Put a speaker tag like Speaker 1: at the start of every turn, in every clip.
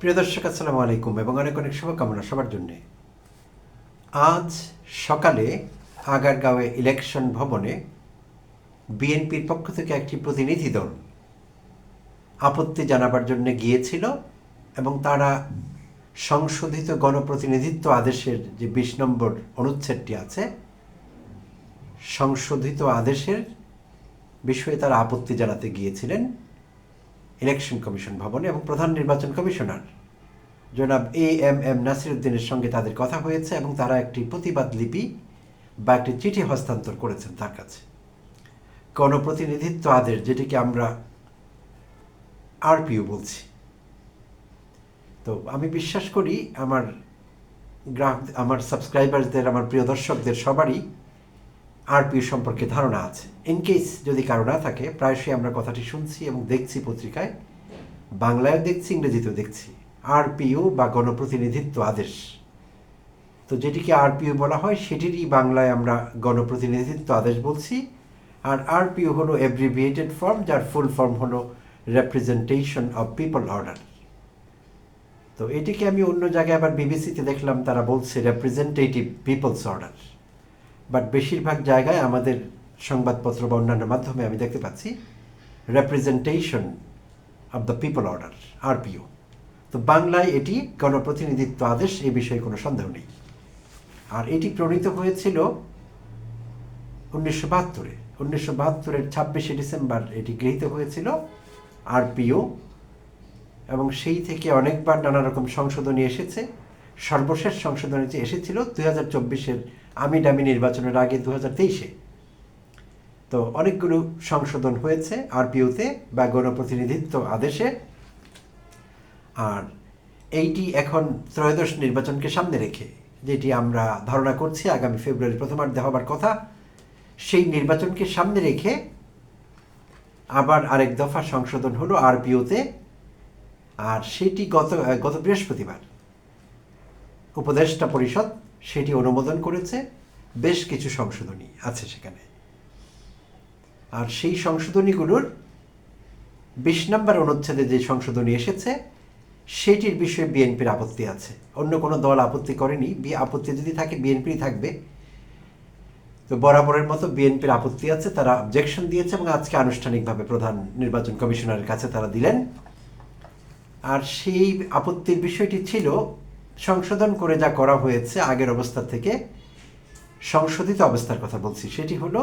Speaker 1: প্রিয় দর্শক, আসসালামু আলাইকুম এবং অনেক অনেক শুভকামনা সবার জন্যে। আজ সকালে আগারগাঁওয়ে ইলেকশন ভবনে বিএনপির পক্ষ থেকে একটি প্রতিনিধি দল আপত্তি জানাবার জন্য গিয়েছিল এবং তারা সংশোধিত গণপ্রতিনিধিত্ব আদেশের যে বিশ নম্বর অনুচ্ছেদটি আছে, সংশোধিত আদেশের বিষয়ে তারা আপত্তি জানাতে গিয়েছিলেন। ইলেকশন কমিশন ভবনে এবং প্রধান নির্বাচন কমিশনার। জনাব এ এম এম নাসিরুদ্দিনের সঙ্গে তাদের কথা হয়েছে এবং তারা একটি প্রতিবাদ লিপি বা একটি চিঠি হস্তান্তর করেছেন তার কাছে। গণপ্রতিনিধিত্ব আদেশ যেটিকে আমরা আরপিও বলছি। তো আমি বিশ্বাস করি আমার গ্রাহক, আমার সাবস্ক্রাইবারদের আমার প্রিয় দর্শকদের সবারই আরপিও সম্পর্কে ধারণা আছে। ইন কেস যদি কারও না থাকে, প্রায়শই আমরা কথাটি শুনছি এবং দেখছি পত্রিকায়। বাংলায় দেখছি, ইংরেজিতেও দেখছি। আরপিও বা গণপ্রতিনিধিত্ব আদেশ। তো যেটিকে আরপিও বলা হয়, সেটিরই বাংলায় আমরা গণপ্রতিনিধিত্ব আদেশ বলছি। আর আরপিও হলো এব্রিভিয়েটেড ফর্ম যার ফুল ফর্ম হলো রেপ্রেজেন্টেশন অফ পিপল অর্ডার তো এটিকে আমি অন্য জায়গায় আবার বিবিসিতে দেখলাম, তারা বলছে রেপ্রেজেন্টেটিভ পিপলস অর্ডার বাট বেশিরভাগ জায়গায় আমাদের সংবাদপত্র বা অন্যান্য মাধ্যমে আমি দেখতে পাচ্ছি representation of the people order RPO তো বাংলায় এটি গণপ্রতিনিধিত্ব আদেশ, এ বিষয়ে কোনো সন্দেহ নেই। আর এটি প্রণীত হয়েছিল উনিশশো বাহাত্তরে। উনিশশো বাহাত্তরের ছাব্বিশে ডিসেম্বর এটি গৃহীত হয়েছিল আরপিও এবং সেই থেকে অনেকবার নানা রকম সংশোধনী এসেছে। সর্বশেষ সংশোধনী এসেছিল দুই হাজার চব্বিশের আমি ডামি নির্বাচনের আগে দু হাজার তেইশে। তো অনেকগুলো সংশোধন হয়েছে আরপিওতে বা গণপ্রতিনিধিত্ব আদেশে। আর এইটি এখন ত্রয়োদশ নির্বাচনকে সামনে রেখে, যেটি আমরা ধারণা করছি আগামী ফেব্রুয়ারি প্রথমার্ধে হবার কথা, সেই নির্বাচনকে সামনে রেখে আবার আরেক দফা সংশোধন হলো আরপিওতে আর সেটি গত গত বৃহস্পতিবার। উপদেষ্টা পরিষদ সেটি অনুমোদন করেছে। বেশ কিছু সংশোধনী আছে সেখানে। আর সেই সংশোধনীগুলোর বিশ নম্বর অনুচ্ছেদে যে সংশোধনী এসেছে, সেটির বিষয়ে বিএনপির আপত্তি আছে। অন্য কোনো দল আপত্তি করেনি। বি, আপত্তি যদি থাকে বিএনপি থাকবে। তো বরাবরের মতো বিএনপির আপত্তি আছে, তারা অবজেকশন দিয়েছে এবং আজকে আনুষ্ঠানিকভাবে প্রধান নির্বাচন কমিশনারের কাছে তারা দিলেন। আর সেই আপত্তির বিষয়টি ছিল সংশোধন করে যা করা হয়েছে আগের অবস্থা থেকে সংশোধিত অবস্থার কথা বলছি, সেটি হলো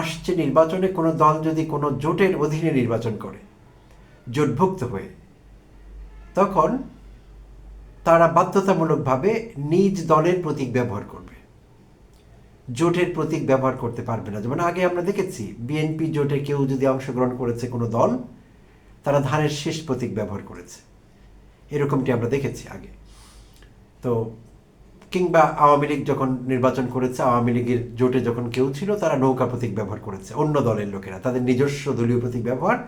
Speaker 1: আসছে নির্বাচনে কোনো দল যদি কোনো জোটের অধীনে নির্বাচন করে, জোটভুক্ত হয়ে, তখন তারা বাধ্যতামূলকভাবে নিজ দলের প্রতীক ব্যবহার করবে। জোটের প্রতীক ব্যবহার করতে পারবে না। যেমন আগে আমরা দেখেছি, বিএনপি জোটে কেউ যদি অংশগ্রহণ করেছে কোনো দল, তারা ধানের শেষ প্রতীক ব্যবহার করেছে। এরকমটি আমরা দেখেছি আগে। তো কিংবা আওয়ামী লীগ যখন নির্বাচন করেছে, আওয়ামী লীগের জোটে যখন কেউ ছিল, তারা নৌকা প্রতীক ব্যবহার করেছে, অন্য দলের লোকেরা। তাদের নিজস্ব দলীয় প্রতীক ব্যবহার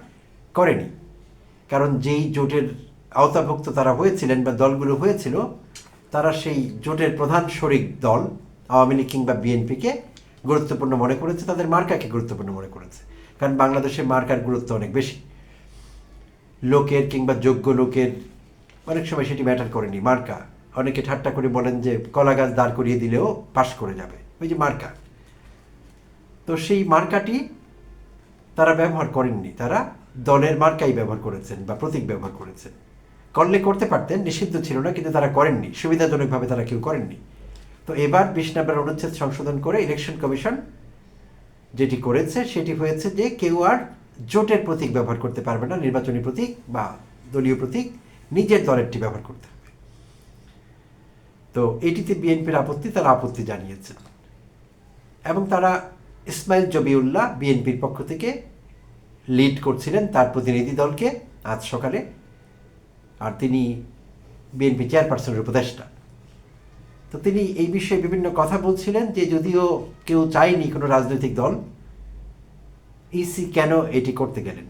Speaker 1: করেনি। কারণ যেই জোটের আওতাভুক্ত তারা হয়েছিলেন বা দলগুলো হয়েছিল, তারা সেই জোটের প্রধান শরিক দল, আওয়ামী লীগ কিংবা বিএনপিকে গুরুত্বপূর্ণ মনে করেছে, তাদের মার্কাকে গুরুত্বপূর্ণ মনে করেছে। কারণ বাংলাদেশে মার্কার গুরুত্ব অনেক বেশি। লোকের কিংবা যোগ্য লোকের, অনেক সময় সেটি ম্যাটার করেনি, মার্কা। অনেকে ঠাট্টা করে বলেন যে কলা গাছ দাঁড় করিয়ে দিলেও পাশ করে যাবে। ওই যে মার্কা। তো সেই মার্কাটি তারা ব্যবহার করেননি। তারা দলের মার্কাই ব্যবহার করেছেন বা প্রতীক ব্যবহার করেছেন। করলে করতে পারতেন, নিষিদ্ধ ছিল না, কিন্তু তারা করেননি। সুবিধাজনকভাবে তারা কেউ করেননি। তো এবার বিশ নম্বর অনুচ্ছেদ সংশোধন করে ইলেকশন কমিশন যেটি করেছে, সেটি হয়েছে যে কেউ আর জোটের প্রতীক ব্যবহার করতে পারবে না, নির্বাচনী প্রতীক বা দলীয় প্রতীক, নিজের দলেরটি ব্যবহার করতে। তো এটিতে বিএনপির আপত্তি, তারা আপত্তি জানিয়েছেন। এবং তারা ইসমাইল জবিউল্লাহ বিএনপির পক্ষ থেকে লিড করছিলেন তার প্রতিনিধি দলকে আজ সকালে, আর তিনি বিএনপি চেয়ারপারসনের উপদেষ্টা। তো তিনি এই বিষয়ে বিভিন্ন কথা বলছিলেন যে যদিও কেউ চায়নি কোনো রাজনৈতিক দল, ইসি কেন এটি করতে গেলেন?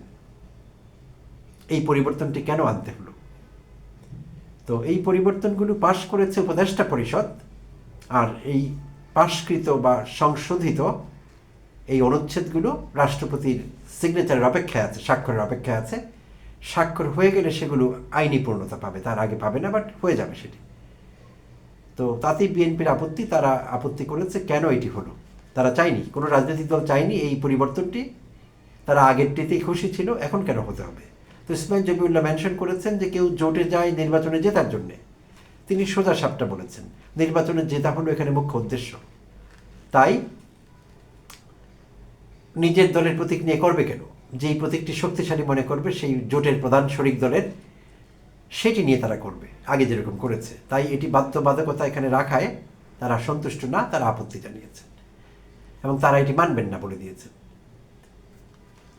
Speaker 1: এই পরিবর্তনটি কেন আনতে হলো? তো এই পরিবর্তনগুলো পাশ করেছে উপদেষ্টা পরিষদ, আর এই পাশকৃত বা সংশোধিত এই অনুচ্ছেদগুলো রাষ্ট্রপতির সিগনেচারের অপেক্ষায় আছে, স্বাক্ষরের অপেক্ষায় আছে। স্বাক্ষর হয়ে গেলে সেগুলো আইনি পূর্ণতা পাবে, তার আগে পাবে না, বাট হয়ে যাবে সেটি। তো তাতেই বিএনপির আপত্তি, তারা আপত্তি করেছে, কেন এটি হলো? তারা চায়নি, কোনো রাজনৈতিক দল চায়নি এই পরিবর্তনটি। তারা আগেরটিতেই খুশি ছিল, এখন কেন হতে হবে? তো ইসমাইল জবিউল্লাহ মেনশন করেছেন যে কেউ জোটে যায় নির্বাচনে জেতার জন্যে। তিনি সোজা সাপটা বলেছেন, নির্বাচনে জেতা হলো এখানে মুখ্য উদ্দেশ্য। তাই নিজের দলের প্রতীক নিয়ে করবে কেন? যেই প্রতীকটি শক্তিশালী মনে করবে, সেই জোটের প্রধান শরিক দলের সেটি নিয়ে তারা করবে। আগে যেরকম করেছে, তাই এটি বাধ্যবাধকতা এখানে রাখায় তারা সন্তুষ্ট না, তারা আপত্তি জানিয়েছেন। এবং তারা এটি মানবেন না বলে দিয়েছেন।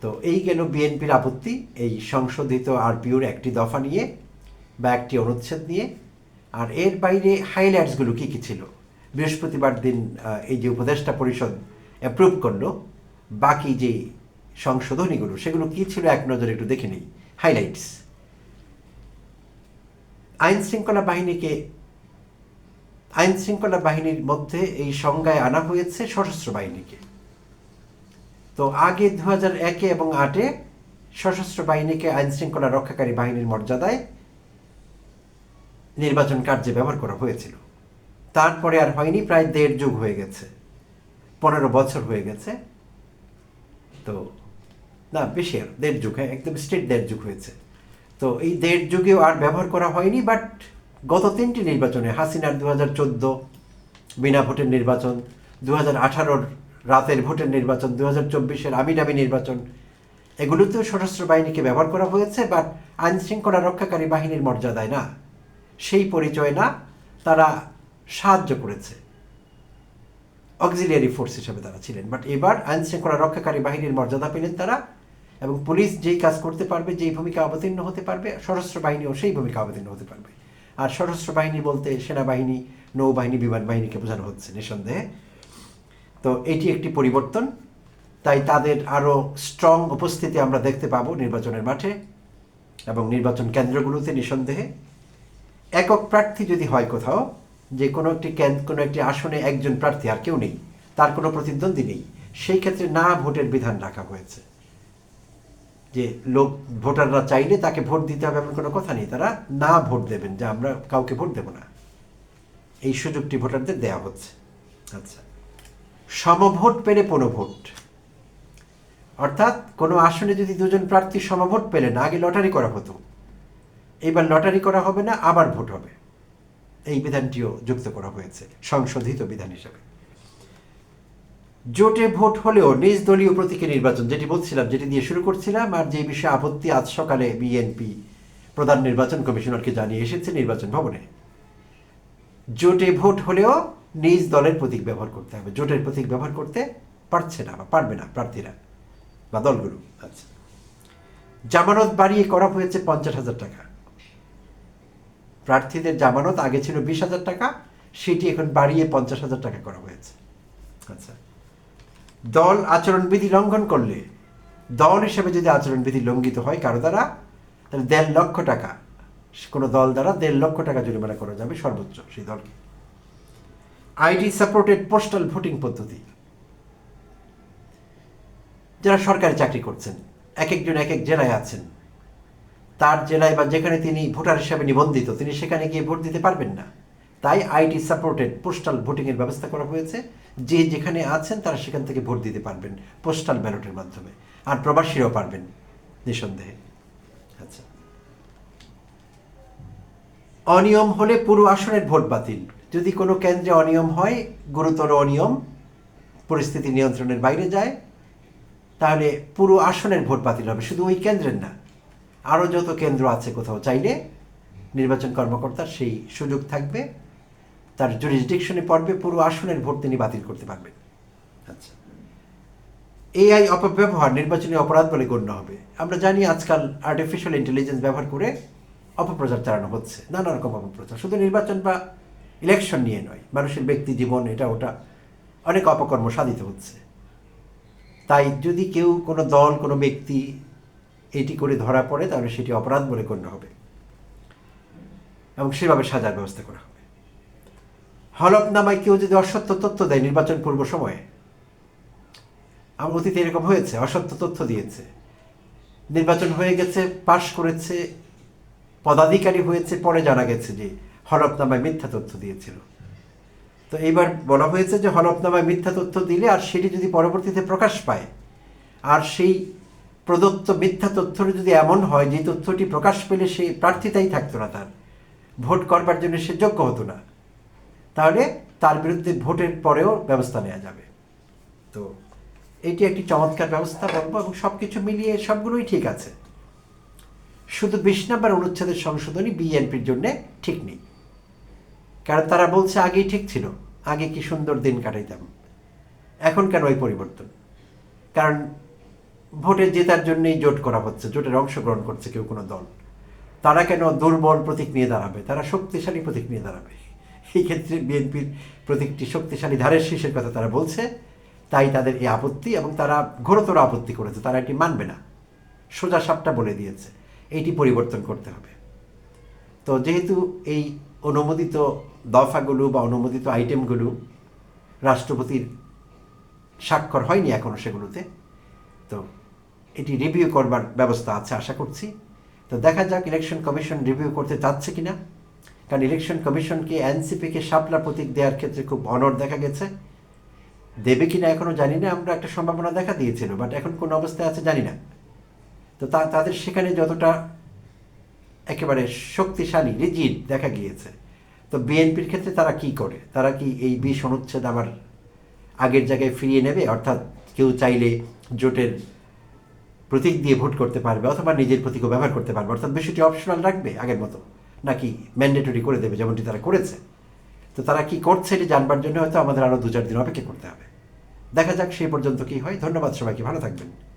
Speaker 1: তো এই গেল বিএনপির আপত্তি? এই সংশোধিত আরপিওর একটি দফা নিয়ে বা একটি অনুচ্ছেদ নিয়ে। আর এর বাইরে হাইলাইটসগুলো কী কী ছিল? বৃহস্পতিবার দিন এই যে উপদেষ্টা পরিষদ অ্যাপ্রুভ করল, বাকি যে সংশোধনীগুলো, সেগুলো কী ছিল এক নজরে একটু দেখে নেই। হাইলাইটস আইন শৃঙ্খলা বাহিনীকে, আইন শৃঙ্খলা বাহিনীর মধ্যে এই সংজ্ঞায় আনা হয়েছে সশস্ত্র বাহিনীকে। তো আগে দু হাজার একে এবং আটে সশস্ত্র বাহিনীকে আইন শৃঙ্খলা রক্ষাকারী বাহিনীর মর্যাদায় নির্বাচন কার্যে ব্যবহার করা হয়েছিল। তারপরে আর হয়নি, প্রায় দেড় যুগ হয়ে গেছে, পনেরো বছর হয়ে গেছে। তো না, বেশি আর, দেড় যুগ হ্যাঁ একদম স্ট্রেট দেড় যুগ হয়েছে। তো এই দেড় যুগেও আর ব্যবহার করা হয়নি, বাট গত তিনটি নির্বাচনে, হাসিনার দু হাজার চোদ্দ বিনা ভোটের নির্বাচন দু হাজার আঠারোর রাতের ভোটের নির্বাচন দু হাজার চব্বিশের আমিনামি নির্বাচন। এগুলোতেও সশস্ত্র বাহিনীকে ব্যবহার করা হয়েছে, বাট আইন শৃঙ্খলা রক্ষাকারী বাহিনীর মর্যাদায় না। সেই পরিচয় না, তারা সাহায্য করেছে। অক্সিলিয়ারি ফোর্স হিসেবে তারা ছিলেন, বাট এবার আইন শৃঙ্খলা রক্ষাকারী বাহিনীর মর্যাদা পেলেন তারা, এবং পুলিশ যেই কাজ করতে পারবে, যেই ভূমিকা অবতীর্ণ হতে পারবে, সশস্ত্র বাহিনীও সেই ভূমিকা অবতীর্ণ হতে পারবে। আর সশস্ত্র বাহিনী বলতে সেনাবাহিনী, নৌবাহিনী বিমান বাহিনীকে বোঝানো হচ্ছে নিঃসন্দেহে। তো এটি একটি পরিবর্তন। তাই তাদের আরও স্ট্রং উপস্থিতি আমরা দেখতে পাবো নির্বাচনের মাঠে এবং নির্বাচন কেন্দ্রগুলোতে নিঃসন্দেহে। একক প্রার্থী যদি হয় কোথাও, যে কোনো একটি কোনো একটি আসনে একজন প্রার্থী আর কেউ নেই, তার কোনো প্রতিদ্বন্দ্বী নেই, সেই ক্ষেত্রে না ভোটের বিধান রাখা হয়েছে। যে লোক, ভোটাররা চাইলে তাকে ভোট দিতে হবে এমন কোনো কথা নেই, তারা না ভোট দেবেন, যে আমরা কাউকে ভোট দেব না। এই সুযোগটি ভোটারদের দেয়া হচ্ছে। আচ্ছা। সমভোট পেলে ভোট অর্থাৎ কোনো আসনে যদি দুজন প্রার্থী সমভোট পেলেন আগে লটারি করা হতো। এইবার লটারি করা হবে না, আবার ভোট হবে। এই বিধানটিও যুক্ত করা হয়েছে, সংশোধিত বিধান হিসাবে। জোটে ভোট হলেও নিজ দলীয় প্রতীকে নির্বাচন, যেটি বলছিলাম, যেটি দিয়ে শুরু করছিলাম, আর যে বিষয়ে আপত্তি আজ সকালে বিএনপি প্রধান নির্বাচন কমিশনারকে জানিয়ে এসেছে নির্বাচন ভবনে। জোটে ভোট হলেও নিজ দলের প্রতীক ব্যবহার করতে হবে। জোটের প্রতীক ব্যবহার করতে পারছে না বা পারবে না প্রার্থীরা বা দলগুলো। আচ্ছা। জামানত বাড়িয়ে করা হয়েছে পঞ্চাশ হাজার টাকা। প্রার্থীদের জামানত আগে ছিল বিশ হাজার টাকা, সেটি এখন বাড়িয়ে পঞ্চাশ হাজার টাকা করা হয়েছে। আচ্ছা। দল আচরণবিধি লঙ্ঘন করলে, দল হিসেবে যদি আচরণবিধি লঙ্ঘিত হয় কারও দ্বারা, তাহলে দেড় লক্ষ টাকা, কোনো দল দ্বারা দেড় লক্ষ টাকা জরিমানা করা যাবে সর্বোচ্চ সেই দলকে। আইডি সাপোর্টেড পোস্টাল ভোটিং পদ্ধতি। যারা সরকারি চাকরি করছেন, এক একজন এক এক জেলায় আছেন, তার জেলায় বা যেখানে তিনি ভোটার হিসাবে নিবন্ধিত, তিনি সেখানে গিয়ে ভোট দিতে পারবেন না। তাই আইটি সাপোর্টেড পোস্টাল ভোটিংয়ের ব্যবস্থা করা হয়েছে। যে যেখানে আছেন, তারা সেখান থেকে ভোট দিতে পারবেন পোস্টাল ব্যালটের মাধ্যমে। আর প্রবাসীরাও পারবেন নিঃসন্দেহে। আচ্ছা। অনিয়ম হলে পুরো আসনের ভোট বাতিল। যদি কোনো কেন্দ্রে অনিয়ম হয় গুরুতর অনিয়ম পরিস্থিতি নিয়ন্ত্রণের বাইরে যায় তাহলে পুরো আসনের ভোট বাতিল হবে। শুধু ওই কেন্দ্রের না আরও যত কেন্দ্র আছে কোথাও চাইলে নির্বাচন কর্মকর্তার সেই সুযোগ থাকবে। তার জুরিসডিকশনে পড়বে পুরো আসনের ভোট তিনি বাতিল করতে পারবেন। আচ্ছা। এআই অপব্যবহার নির্বাচনী অপরাধ বলে গণ্য হবে। আমরা জানি আজকাল আর্টিফিশিয়াল ইন্টেলিজেন্স ব্যবহার করে অপপ্রচার চালানো হচ্ছে নানা রকম অপপ্রচার। শুধু নির্বাচন বা ইলেকশন নিয়ে নয়, মানুষের ব্যক্তি জীবন, এটা ওটা অনেক অপকর্ম সাধিত হচ্ছে। তাই যদি কেউ কোনো দল, কোনো ব্যক্তি এটি করে ধরা পড়ে, তাহলে সেটি অপরাধ বলে গণ্য হবে। এবং সেভাবে সাজার ব্যবস্থা করা হবে। হলফনামায় কেউ যদি অসত্য তথ্য দেয় নির্বাচন পূর্ব সময়ে আমার অতীতে এরকম হয়েছে, অসত্য তথ্য দিয়েছে। নির্বাচন হয়ে গেছে, পাশ করেছে, পদাধিকারী হয়েছে, পরে জানা গেছে যে হলফনামায় মিথ্যা তথ্য দিয়েছিল। তো এইবার বলা হয়েছে যে হলফনামায় মিথ্যা তথ্য দিলে আর সেটি যদি পরবর্তীতে প্রকাশ পায়, আর সেই প্রদত্ত মিথ্যা তথ্যটি যদি এমন হয় যে তথ্যটি প্রকাশ পেলে সেই প্রার্থিতাই থাকতো না তার। ভোট করবার জন্য সে যোগ্য হতো না। তাহলে তার বিরুদ্ধে ভোটের পরেও ব্যবস্থা নেওয়া যাবে। তো এটি একটি চমৎকার ব্যবস্থা বলব এবং সব কিছু মিলিয়ে সবগুলোই ঠিক আছে। শুধু বিশ নম্বর অনুচ্ছেদের সংশোধনী বিএনপির জন্য ঠিক নেই। কারণ তারা বলছে আগেই ঠিক ছিল, আগে কি সুন্দর দিন কাটাইতাম। এখন কেন ওই পরিবর্তন? কারণ ভোটে জেতার জন্যই জোট করা হচ্ছে, জোটের অংশগ্রহণ করছে কেউ কোনো দল। তারা কেন দুর্বল প্রতীক নিয়ে দাঁড়াবে? তারা শক্তিশালী প্রতীক নিয়ে দাঁড়াবে। এই ক্ষেত্রে বিএনপির প্রতীকটি শক্তিশালী ধারের শীষের কথা তারা বলছে, তাই তাদের এই আপত্তি এবং তারা ঘোরতর আপত্তি করেছে, তারা এটি মানবে না। সোজা সাপটা বলে দিয়েছে এইটি পরিবর্তন করতে হবে। তো যেহেতু এই অনুমোদিত দফাগুলো বা অনুমোদিত আইটেমগুলো রাষ্ট্রপতির স্বাক্ষর হয়নি এখনও সেগুলোতে। তো এটি রিভিউ করবার ব্যবস্থা আছে আশা করছি। তো দেখা যাক ইলেকশন কমিশন রিভিউ করতে চাচ্ছে কিনা। কারণ ইলেকশন কমিশনকে এনসিপিকে শাপলা প্রতীক দেওয়ার ক্ষেত্রে খুব অনর দেখা গেছে। দেবে কিনা এখনও জানি না, আমরা একটা সম্ভাবনা দেখা দিয়েছিল বাট এখন কোন অবস্থায় আছে জানি না। তা, তাদের সেখানে যতটা একেবারে শক্তিশালী রিজিড দেখা গিয়েছে। তো বিএনপির ক্ষেত্রে তারা কি করে? তারা কি এই বিষ অনুচ্ছেদ আবার আগের জায়গায় ফিরিয়ে নেবে? অর্থাৎ কেউ চাইলে জোটের প্রতীক দিয়ে ভোট করতে পারবে অথবা নিজের প্রতীকও ব্যবহার করতে পারবে। অর্থাৎ বিষয়টি অপশনাল রাখবে আগের মতো, নাকি ম্যান্ডেটরি করে দেবে যেমনটি তারা করেছে। তো তারা কি করছে এটি জানবার জন্য হয়তো আমাদের আরও দু চার দিন অপেক্ষা করতে হবে। দেখা যাক সেই পর্যন্ত কি হয়। ধন্যবাদ সবাইকে, ভালো থাকবেন।